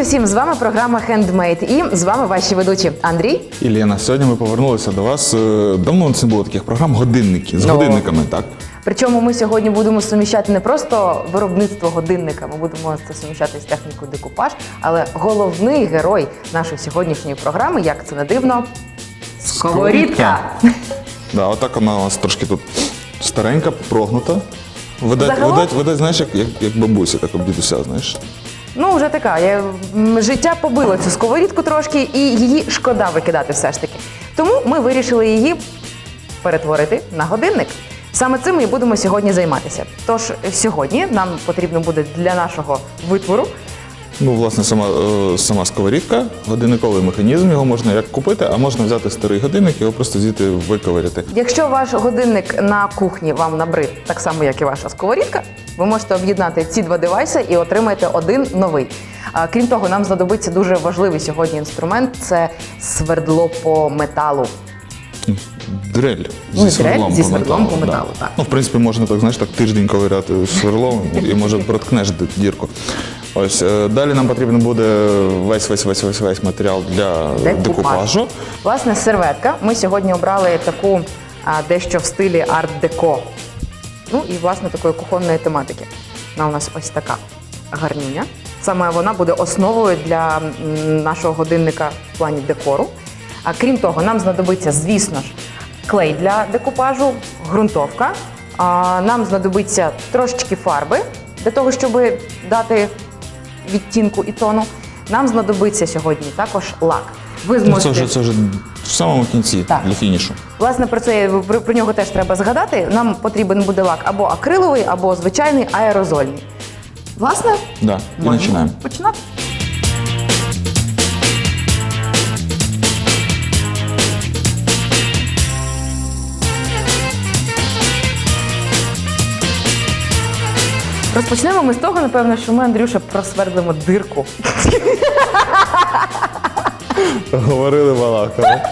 Привіт усім! З вами програма Handmade і з вами ваші ведучі Андрій. І Лена, сьогодні ми повернулися до вас. Е, Давно це не було таких програм годинники з Ну. годинниками, так? Причому ми сьогодні будемо суміщати не просто виробництво годинника, ми будемо це суміщати з технікою декупаж, але головний герой нашої сьогоднішньої програми, як це не дивно, сковорідка. Да, отак вона у нас трошки тут старенька, прогнута. Видать, видать, видать, знаєш, як, як, як бабуся, так дідуся, знаєш. Ну, вже така. Я, м, життя побило цю сковорідку трошки, і її шкода викидати все ж таки. Тому ми вирішили її перетворити на годинник. Саме цим ми і будемо сьогодні займатися. Тож сьогодні нам потрібно буде для нашого витвору Ну, власне, сама, е, сама сковорідка, годинниковий механізм, його можна як купити, а можна взяти старий годинник, його просто звідти виковиряти. Якщо ваш годинник на кухні вам набрид так само, як і ваша сковорідка, ви можете об'єднати ці два девайси і отримаєте один новий. Крім того, нам знадобиться дуже важливий сьогодні інструмент це свердло по металу. Дрель Ну, зі свердлом по да. металу, так. Ну, в принципі, можна так, знаєш, так тиждень ковиряти сверлом і може проткнеш дірку. Ось е, далі нам потрібен буде весь весь весь весь весь матеріал для декупажу. Власне, серветка. Ми сьогодні обрали таку а, дещо в стилі арт-деко. Ну і власне такої кухонної тематики. Вона у нас ось така гарнюня. Саме вона буде основою для нашого годинника в плані декору. А крім того, нам знадобиться, звісно ж, клей для декупажу, ґрунтовка. А, нам знадобиться трошечки фарби для того, щоб дати відтінку і тону. Нам знадобиться сьогодні також лак. Ви зможете це вже це вже в самому кінці Так. для фінішу. Власне, про це про, про нього теж треба згадати. Нам потрібен буде лак або акриловий, або звичайний аерозольний. Власне, Да, і можемо починаємо. починати. Розпочнемо ми з того, напевно, що ми, Андрюша, просвердлимо дирку. Говорили балакали.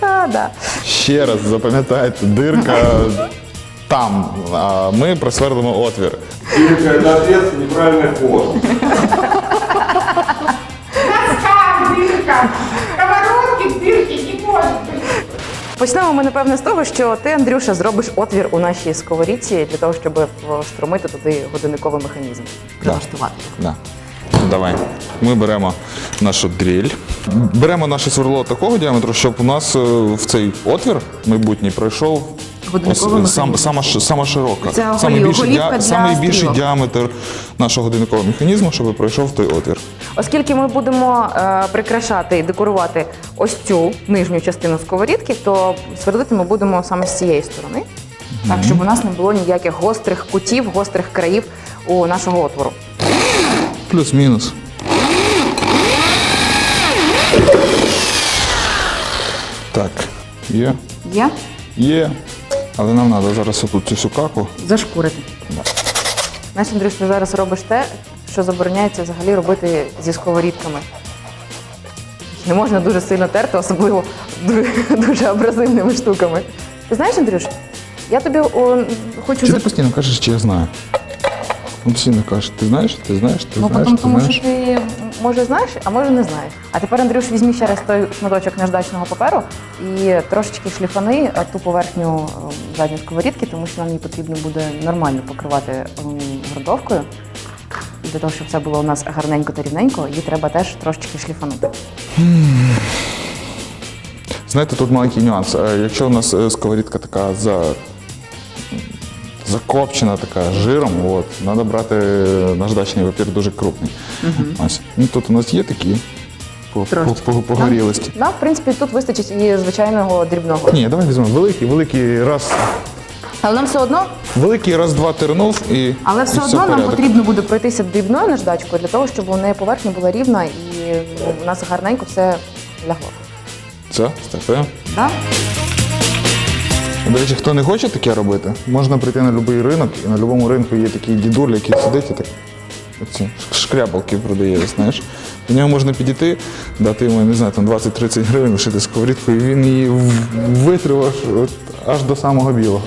А, да. Ще раз запам'ятайте, дирка там, а ми просвердлимо отвір. Дырка – это ответ неправильный ход. Доска, дырка, сковородки, дырки не может быть. Почнемо ми, напевне, з того, що ти, Андрюша, зробиш отвір у нашій сковорідці для того, щоб встромити туди годинниковий механізм. Прилаштувати. Да. Ну, Давай. Ми беремо нашу дріль. Беремо наше сверло такого діаметру, щоб у нас е, в цей отвір майбутній пройшов Годинниковий ос- сам, сама, сама широка. Це Самий більший, голівка для самий більший стрілок. діаметр нашого годинникового механізму, щоб пройшов в той отвір. Оскільки ми будемо е, прикрашати і декорувати ось цю нижню частину сковорідки, то свердлити ми будемо саме з цієї сторони, так щоб у нас не було ніяких гострих кутів, гострих країв у нашого отвору. Плюс-мінус. Так, є. Є Є. Але нам треба зараз отут цю всю каку. зашкурити. Знаєш, Андрюш, ти зараз робиш те, що забороняється взагалі робити зі сковорідками. Не можна дуже сильно терти, особливо дуже, дуже абразивними штуками. Ти знаєш, Андрюш, я тобі о, хочу Чи ти постійно кажеш, чи я знаю? Ну, постійно кажеш, ти знаєш, ти знаєш, ти Ну, знаєш, ти тому знаєш. що ти може знаєш, а може не знаєш. А тепер, Андрюш, візьми ще раз той шматочок наждачного паперу і трошечки шліфани е, ту поверхню е, задньої сковорідки, тому що нам її потрібно буде нормально покривати грунтовкою. І для того, щоб все було у нас гарненько та рівненько, її треба теж трошечки шліфанути. Знаєте, тут маленький нюанс. Е, Якщо у нас сковорідка така за... закопчена, така жиром, от, треба брати е, наждачний папір дуже крупний. Ось. Ну, тут у нас є такі по, по, Трошечки. по, погорілості. Нам, в принципі, тут вистачить і звичайного дрібного. Ні, давай візьмемо великий, великий раз, Але нам все одно, великий раз, два тернув і але і все одно нам потрібно буде пройтися дрібною наждачкою для того, щоб у неї поверхня була рівна і у нас гарненько все лягло. Це, стартуємо. Да? До речі, хто не хоче таке робити, можна прийти на будь-який ринок, і на будь-якому ринку є такий дідуль, який сидить і так оці шкрябалки продає, знаєш. До нього можна підійти, дати йому, не знаю, там 20-30 гривень, лишити сковорідку, і він її в- витрив аж, до самого білого.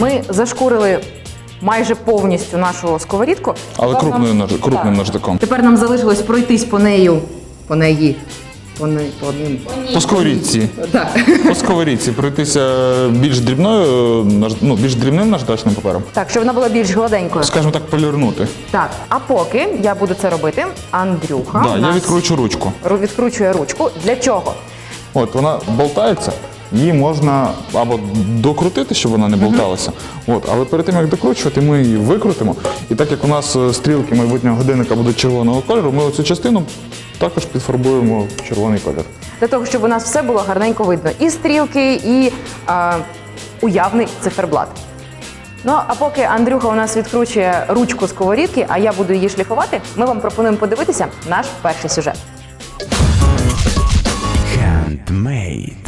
Ми зашкурили майже повністю нашу сковорідку. Але Тепер крупною нам- нож- крупним Так. нождиком. Тепер нам залишилось пройтись по нею, по неї, по, не, по ним. По сковорідці. Так. По сковорідці пройтися більш дрібною, ну, більш дрібним наждачним папером. так, щоб вона була більш гладенькою. Скажімо так, полірнути. Так, а поки я буду це робити, Андрюха Да, нас... я відкручу ручку. відкручує ручку. Для чого? От вона болтається, її можна або докрутити, щоб вона не болталася. От, але перед тим як докручувати, ми її викрутимо. І так як у нас е, стрілки майбутнього годинника будуть червоного кольору, ми оцю частину також підфарбуємо в червоний колір. Для того, щоб у нас все було гарненько видно. І стрілки, і а, уявний циферблат. Ну, а поки Андрюха у нас відкручує ручку сковорідки, а я буду її шліфувати, ми вам пропонуємо подивитися наш перший сюжет. Handmade.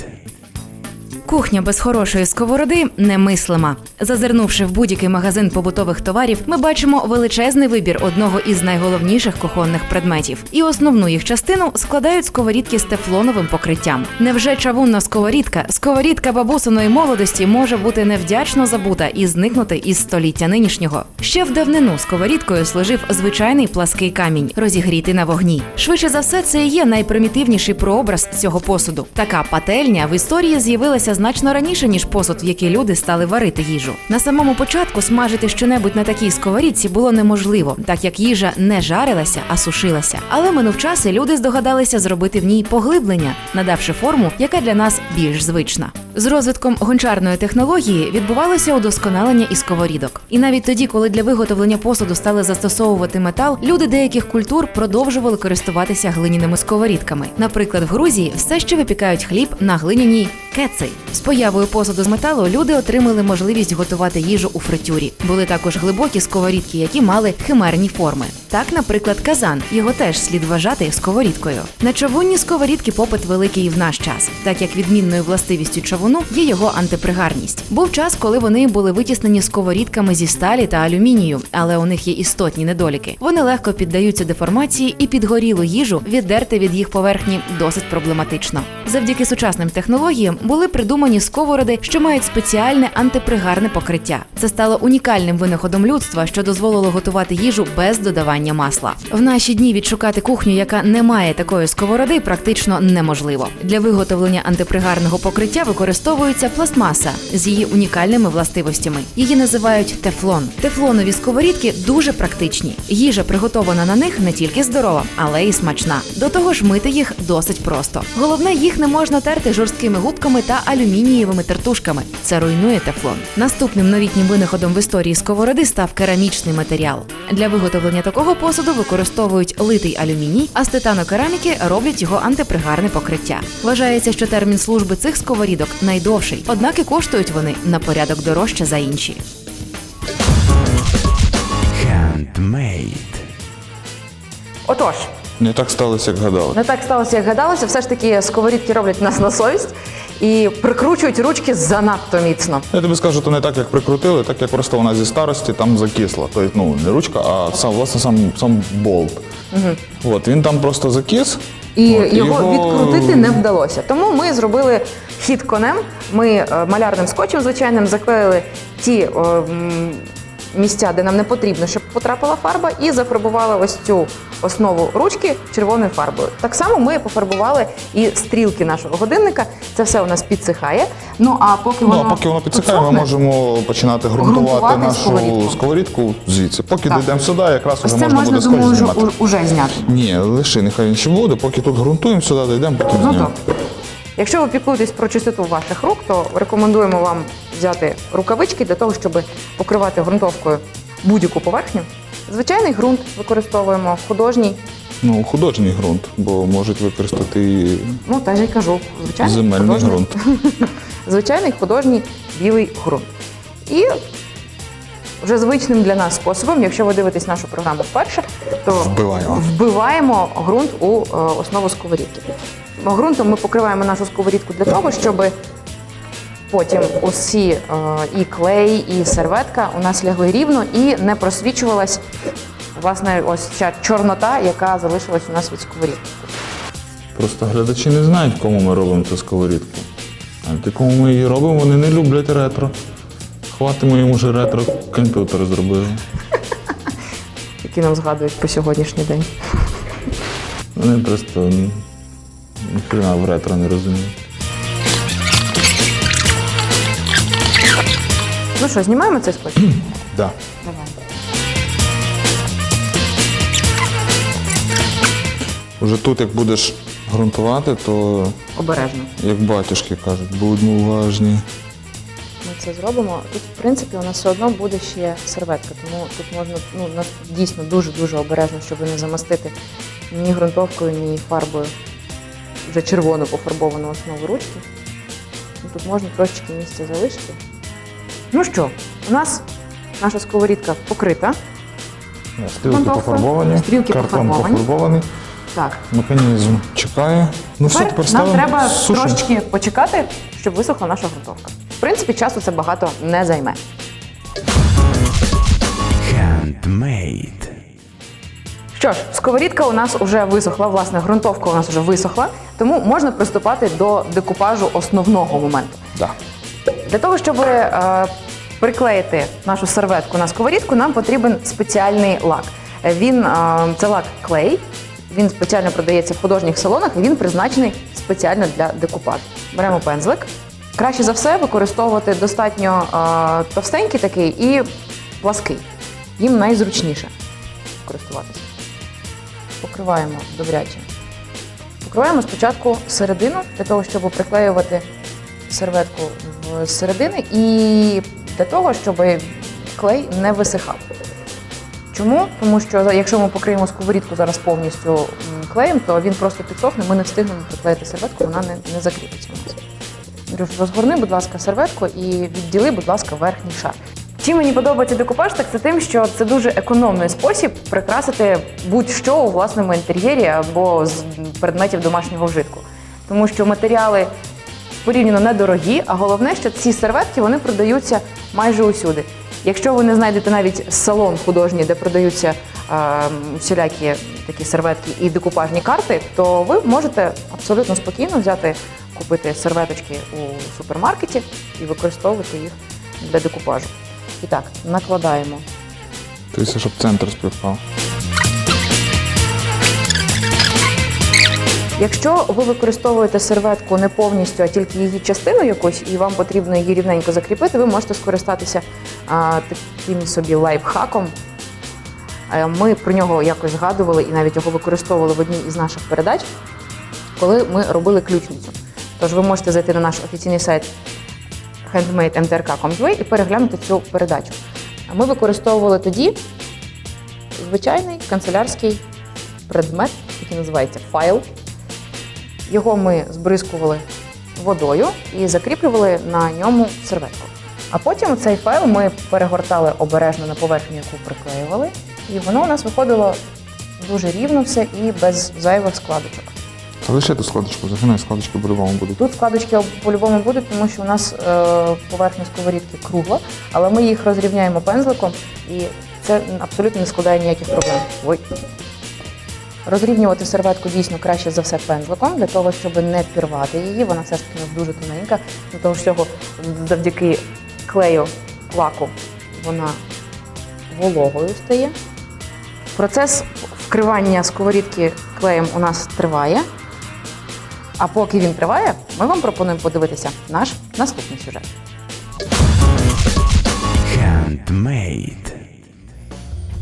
Кухня без хорошої сковороди немислима. Зазирнувши в будь-який магазин побутових товарів, ми бачимо величезний вибір одного із найголовніших кухонних предметів. І основну їх частину складають сковорідки з тефлоновим покриттям. Невже чавунна сковорідка, сковорідка бабусиної молодості може бути невдячно забута і зникнути із століття нинішнього? Ще в давнину сковорідкою служив звичайний плаский камінь, розігрітий на вогні. Швидше за все, це і є найпримітивніший прообраз цього посуду. Така пательня в історії з'явилася значно раніше, ніж посуд, в який люди стали варити їжу. На самому початку смажити щонебудь на такій сковорідці було неможливо, так як їжа не жарилася, а сушилася. Але минув час, і люди здогадалися зробити в ній поглиблення, надавши форму, яка для нас більш звична. З розвитком гончарної технології відбувалося удосконалення і сковорідок. І навіть тоді, коли для виготовлення посуду стали застосовувати метал, люди деяких культур продовжували користуватися глиняними сковорідками. Наприклад, в Грузії все ще випікають хліб на глиняній кеци. З появою посуду з металу люди отримали можливість готувати їжу у фритюрі. Були також глибокі сковорідки, які мали химерні форми. Так, наприклад, казан його теж слід вважати сковорідкою. На чавунні сковорідки попит великий і в наш час, так як відмінною властивістю чавуну є його антипригарність. Був час, коли вони були витіснені сковорідками зі сталі та алюмінію, але у них є істотні недоліки. Вони легко піддаються деформації і підгорілу їжу віддерти від їх поверхні досить проблематично. Завдяки сучасним технологіям були придумані сковороди, що мають спеціальне антипригарне покриття. Це стало унікальним винаходом людства, що дозволило готувати їжу без додавання масла. В наші дні відшукати кухню, яка не має такої сковороди, практично неможливо. Для виготовлення антипригарного покриття використовується пластмаса з її унікальними властивостями. Її називають тефлон. Тефлонові сковорідки дуже практичні. Їжа, приготована на них, не тільки здорова, але й смачна. До того ж, мити їх досить просто. Головне, їх не можна терти жорсткими губками та алюмінієвими тертушками. Це руйнує тефлон. Наступним новітнім винаходом в історії сковороди став керамічний матеріал. Для виготовлення такого посуду використовують литий алюміній, а з титанокераміки роблять його антипригарне покриття. Вважається, що термін служби цих сковорідок найдовший, однак і коштують вони на порядок дорожче за інші. Handmade. Отож, Не так сталося, як гадали. не так сталося, як гадалося. Все ж таки сковорідки роблять нас на совість і прикручують ручки занадто міцно. Я тобі скажу, то не так, як прикрутили, так як просто вона зі старості там закисла. Тобто, ну, не ручка, а сам, власне, сам, сам болт. От, він там просто закис. І От, його, відкрутити не вдалося. Тому ми зробили хід конем. Ми е, малярним скотчем звичайним заклеїли ті е, м, місця, де нам не потрібно, щоб потрапила фарба, і зафарбували ось цю основу ручки червоною фарбою. Так само ми пофарбували і стрілки нашого годинника. Це все у нас підсихає. Ну а поки Ну, воно а поки воно підсихає, ми підсохне, можемо починати ґрунтувати, Ґрунтувати нашу сковорідку. сковорідку. звідси. Поки Так. дійдемо сюди, якраз Ось вже це можна можна, буде думаю, вже, знімати. уже зняти. Ні, лиши, нехай він ще буде, поки тут ґрунтуємо сюди, дійдемо, потім Ну знімемо. Якщо ви піклуєтесь про чистоту ваших рук, то рекомендуємо вам взяти рукавички для того, щоб покривати ґрунтовкою будь-яку поверхню. Звичайний ґрунт використовуємо, художній, Ну, художній ґрунт, бо можуть використати і ну теж я й кажу, звичайний земельний художній, ґрунт. звичайний художній білий ґрунт. І вже звичним для нас способом, якщо ви дивитесь нашу програму вперше, то Вбиваємо. вбиваємо ґрунт у е, основу сковорідки. Ґрунтом ми покриваємо нашу сковорідку для того, щоб потім усі е, і клей, і серветка у нас лягли рівно і не просвічувалась власне ось ця чорнота, яка залишилась у нас від сковорідки. Просто глядачі не знають, кому ми робимо цю сковорідку. А ті, кому ми її робимо, вони не люблять ретро. Хватимо йому вже ретро комп'ютер зробили. які нам згадують по сьогоднішній день. Вони просто ніхрена в ретро не розуміють. Ну що, знімаємо цей скотч? Да. Давай. Уже тут, як будеш ґрунтувати, то, Обережно. як батюшки кажуть, будьмо уважні. Ми це зробимо. Тут, в принципі, у нас все одно буде ще серветка, тому тут можна ну, дійсно дуже-дуже обережно, щоб не замастити ні ґрунтовкою, ні фарбою вже червоно пофарбовану основу ручки. Ну, Тут можна трошечки місця залишити. Ну що, у нас наша сковорідка покрита. Стрілки Ґрунтовка. пофарбовані, Стрілки картон пофарбовані. пофарбований, Так, механізм чекає. Ну все, тепер нам ставимо треба сушимо. трошечки почекати, щоб висохла наша ґрунтовка. В принципі, часу це багато не займе. Handmade. Що ж, сковорідка у нас вже висохла, власне, ґрунтовка у нас вже висохла, тому можна приступати до декупажу основного моменту. Да. Для того, щоб е, приклеїти нашу серветку на сковорідку, нам потрібен спеціальний лак. Е, Він е, це лак клей. Він спеціально продається в художніх салонах і він призначений спеціально для декупажу. Беремо пензлик. Краще за все використовувати достатньо товстенький такий і плаский. Їм найзручніше користуватися. Покриваємо добряче. Покриваємо спочатку середину для того, щоб приклеювати серветку в середини і для того, щоб клей не висихав. Чому? Тому що якщо ми покриємо сковорідку зараз повністю клеєм, то він просто підсохне, ми не встигнемо приклеїти серветку, вона не, не закріпиться у нас. Розгорни, будь ласка, серветку і відділи, будь ласка, верхній шар. Чим мені подобається декупаж, так це тим, що це дуже економний спосіб прикрасити будь-що у власному інтер'єрі або з предметів домашнього вжитку. Тому що матеріали порівняно недорогі, а головне, що ці серветки вони продаються майже усюди. Якщо ви не знайдете навіть салон художній, де продаються е, всілякі такі серветки і декупажні карти, то ви можете абсолютно спокійно взяти, купити серветочки у супермаркеті і використовувати їх для декупажу. І так, накладаємо Тобто, щоб центр співпав. Якщо ви використовуєте серветку не повністю, а тільки її частину якусь, і вам потрібно її рівненько закріпити, ви можете скористатися а, таким собі лайфхаком. Е, Ми про нього якось згадували і навіть його використовували в одній із наших передач, коли ми робили ключницю. Тож ви можете зайти на наш офіційний сайт handmade.mtrk.com.ua і переглянути цю передачу. Ми використовували тоді звичайний канцелярський предмет, який називається файл. Його ми збризкували водою і закріплювали на ньому серветку. А потім цей файл ми перегортали обережно на поверхню, яку приклеювали, і воно у нас виходило дуже рівно все і без зайвих складочок. Залиши ту складочку, загинай складочки по-любому будуть. Тут складочки по-любому будуть, тому що у нас е, поверхня сковорідки кругла, але ми їх розрівняємо пензликом, і це абсолютно не складає ніяких проблем. Ой. Розрівнювати серветку дійсно краще за все пензликом, для того, щоб не пірвати її. Вона все ж таки дуже тоненька. До того всього, завдяки клею лаку вона вологою стає. Процес вкривання сковорідки клеєм у нас триває. А поки він триває, ми вам пропонуємо подивитися наш наступний сюжет. Handmade.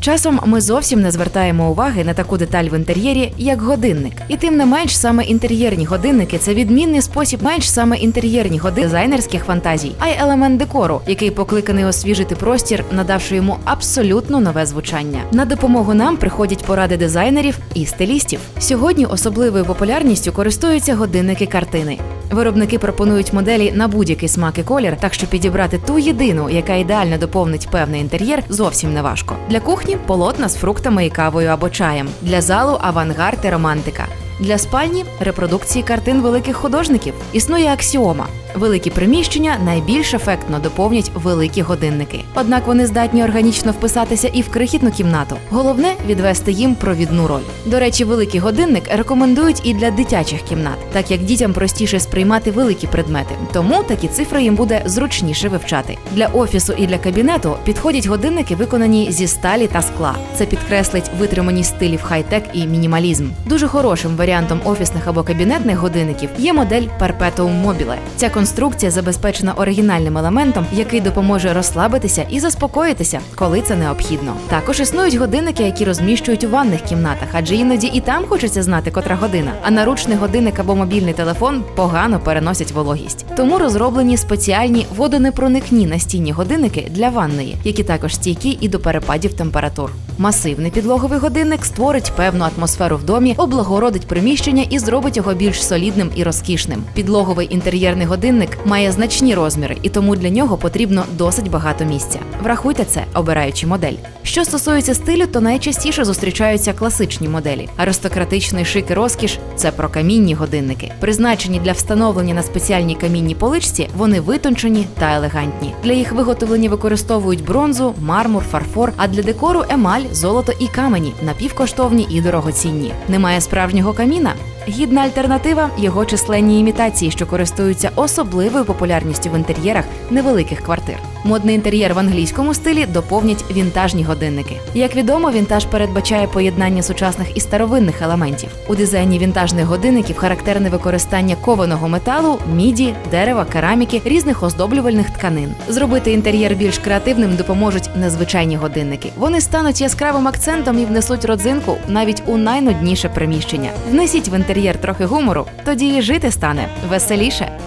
Часом ми зовсім не звертаємо уваги на таку деталь в інтер'єрі, як годинник. І тим не менш, саме інтер'єрні годинники це відмінний спосіб менш саме інтер'єрні години дизайнерських фантазій, а й елемент декору, який покликаний освіжити простір, надавши йому абсолютно нове звучання. На допомогу нам приходять поради дизайнерів і стилістів. Сьогодні особливою популярністю користуються годинники картини. Виробники пропонують моделі на будь-який смак і колір, так що підібрати ту єдину, яка ідеально доповнить певний інтер'єр, зовсім не важко. Для кухні полотна з фруктами і кавою або чаєм. Для залу авангард і романтика. Для спальні репродукції картин великих художників. Існує аксіома: Великі приміщення найбільш ефектно доповнять великі годинники. Однак вони здатні органічно вписатися і в крихітну кімнату. Головне відвести їм провідну роль. До речі, великий годинник рекомендують і для дитячих кімнат, так як дітям простіше сприймати великі предмети, тому такі цифри їм буде зручніше вивчати. Для офісу і для кабінету підходять годинники, виконані зі сталі та скла. Це підкреслить витриманість стилів хай-тек і мінімалізм. Дуже хорошим варіантом офісних або кабінетних годинників є модель Perpetuum Mobile. Ця конструкція забезпечена оригінальним елементом, який допоможе розслабитися і заспокоїтися, коли це необхідно. Також існують годинники, які розміщують у ванних кімнатах, адже іноді і там хочеться знати, котра година. А наручний годинник або мобільний телефон погано переносять вологість. Тому розроблені спеціальні водонепроникні настінні годинники для ванної, які також стійкі і до перепадів температур. Масивний підлоговий годинник створить певну атмосферу в домі, облагородить приміщення і зробить його більш солідним і розкішним. Підлоговий інтер'єрний годинник має значні розміри, і тому для нього потрібно досить багато місця. Врахуйте це, обираючи модель. Що стосується стилю, то найчастіше зустрічаються класичні моделі. Аристократичний шик і розкіш це про камінні годинники. Призначені для встановлення на спеціальній камінній поличці, вони витончені та елегантні. Для їх виготовлення використовують бронзу, мармур, фарфор, а для декору емаль, золото і камені, напівкоштовні і дорогоцінні. Немає справжнього каміна. Гідна альтернатива його численні імітації, що користуються особливою популярністю в інтер'єрах невеликих квартир. Модний інтер'єр в англійському стилі доповнять вінтажні годинники. Як відомо, вінтаж передбачає поєднання сучасних і старовинних елементів. У дизайні вінтажних годинників характерне використання кованого металу, міді, дерева, кераміки, різних оздоблювальних тканин. Зробити інтер'єр більш креативним допоможуть незвичайні годинники. Вони стануть яскравим акцентом і внесуть родзинку навіть у найнудніше приміщення. Внесіть в інтер'єр трохи гумору, тоді і жити стане веселіше.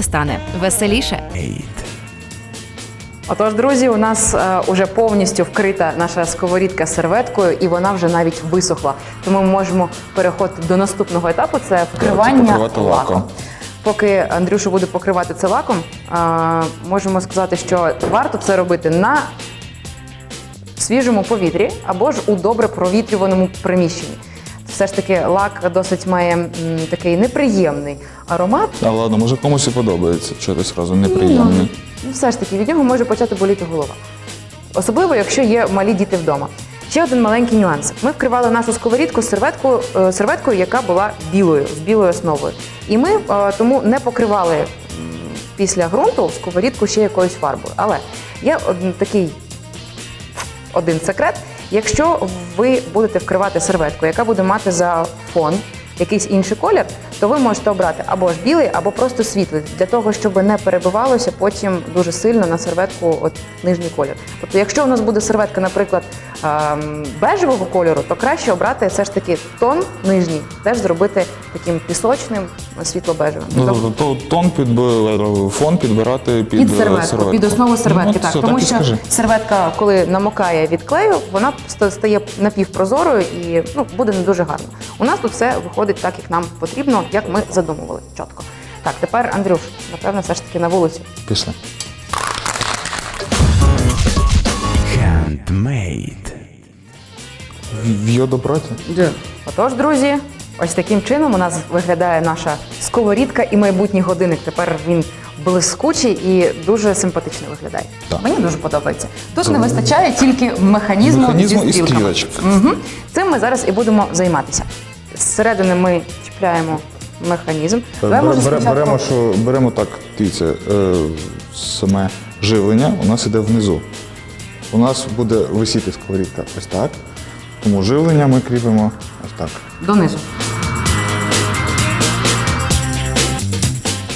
Стане веселіше. Отож, друзі, у нас е, уже повністю вкрита наша сковорідка серветкою, і вона вже навіть висохла. Тому ми можемо переходити до наступного етапу це вкривання покривати лаком. лаком. Поки Андрюша буде покривати це лаком, е, можемо сказати, що варто це робити на свіжому повітрі або ж у добре провітрюваному приміщенні. Все ж таки, лак досить має м, такий неприємний аромат. А ладно, може комусь і подобається, що ти сразу неприємний. Ну, все ж таки, від нього може почати боліти голова. Особливо, якщо є малі діти вдома. Ще один маленький нюанс. Ми вкривали нашу сковорідку серветкою, е, серветкою, яка була білою, з білою основою. І ми е, тому не покривали після ґрунту сковорідку ще якоюсь фарбою. Але є такий один секрет. Якщо ви будете вкривати серветку, яка буде мати за фон якийсь інший колір, то ви можете обрати або ж білий, або просто світлий, для того, щоб не перебивалося потім дуже сильно на серветку от нижній колір. Тобто, якщо у нас буде серветка, наприклад, бежевого кольору, то краще обрати все ж таки тон нижній, теж зробити таким пісочним світло-бежевим. Ну, Тобто- то тон підб... фон підбирати під, під е, серветку, під основу серветки, Ну, так. все, Тому так що скажи. серветка, коли намокає від клею, вона ста- стає напівпрозорою і ну, буде не дуже гарно. У нас тут все виходить так, як нам потрібно, як ми задумували чітко. Так, тепер, Андрюш, напевно, все ж таки на вулицю. Пішли. Handmade. В йодопроті? Отож, друзі, ось таким чином у нас виглядає наша сковорідка і майбутній годинник. Тепер він блискучий і дуже симпатично виглядає. Так. Мені дуже подобається. Тут не вистачає тільки механізму, Механізму зі і стрілками. стрілочок. Угу. Цим ми зараз і будемо займатися. Зсередини ми чіпляємо механізм. Давай, Бере- може, бере- спочатку- беремо, що, беремо так, дивіться, е, саме живлення у нас іде внизу. У нас буде висіти сковорідка ось так. Тому живлення ми кріпимо ось так. Донизу.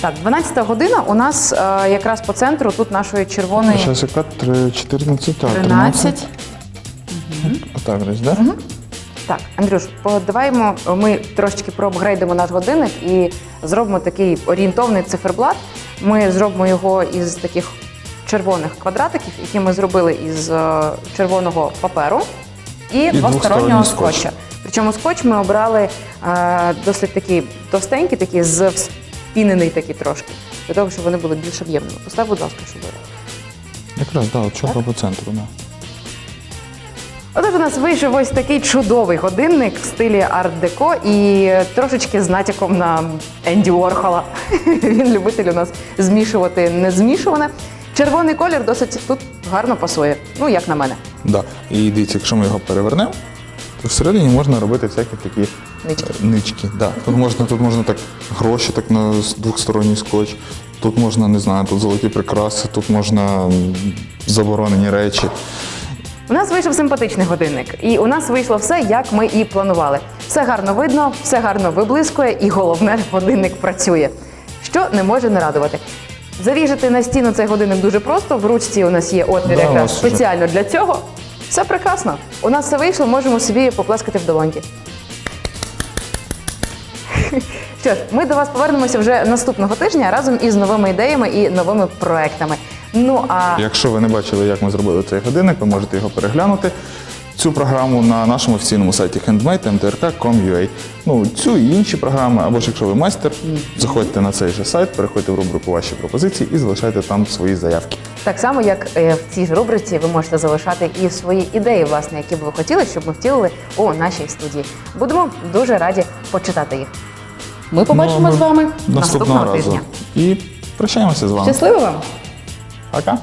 Так, 12 година у нас е, якраз по центру тут нашої червоної Зараз яка? Три- 14, так, 13. Отак десь, так? Так, Андрюш, подаваймо, ми трошечки проапгрейдимо наш годинник і зробимо такий орієнтовний циферблат. Ми зробимо його із таких червоних квадратиків, які ми зробили із е, червоного паперу і, двостороннього скотча. Причому скотч ми обрали е, досить такий товстенький, такий з вспінений такий трошки, для того, щоб вони були більш об'ємними. Постав, будь ласка, щоб. Якраз, так, от по центру. Да. Отож, у нас вийшов ось такий чудовий годинник в стилі арт-деко і трошечки з натяком на Енді Уорхола. Він любитель у нас змішувати незмішуване. Червоний колір досить тут гарно пасує. Ну, як на мене. Да. І дивіться, якщо ми його перевернемо, то всередині можна робити всякі такі Нички. е, нички. Да. Тут можна, тут можна так гроші так на с- двохсторонній скотч. Тут можна, не знаю, тут золоті прикраси, тут можна м, заборонені речі. У нас вийшов симпатичний годинник, і у нас вийшло все, як ми і планували. Все гарно видно, все гарно виблискує, і головне, годинник працює. Що не може не радувати. Завіжити на стіну цей годинник дуже просто. В ручці у нас є отвір Да, у якраз вас вже. спеціально для цього. Все прекрасно. У нас все вийшло, можемо собі поплескати в долоньки. Що ж, ми до вас повернемося вже наступного тижня разом із новими ідеями і новими проектами. Ну а Якщо ви не бачили, як ми зробили цей годинник, ви можете його переглянути. Цю програму на нашому офіційному сайті handmade.mtrk.com.ua. Ну, цю і інші програми, або ж якщо ви майстер, заходьте на цей же сайт, переходьте в рубрику Ваші пропозиції і залишайте там свої заявки. Так само, як е, в цій ж рубриці, ви можете залишати і свої ідеї, власне, які б ви хотіли, щоб ми втілили у нашій студії. Будемо дуже раді почитати їх. Ми побачимо Ну, з вами Наступного разу. тижня. І прощаємося з вами. Щасливо вам! Пока.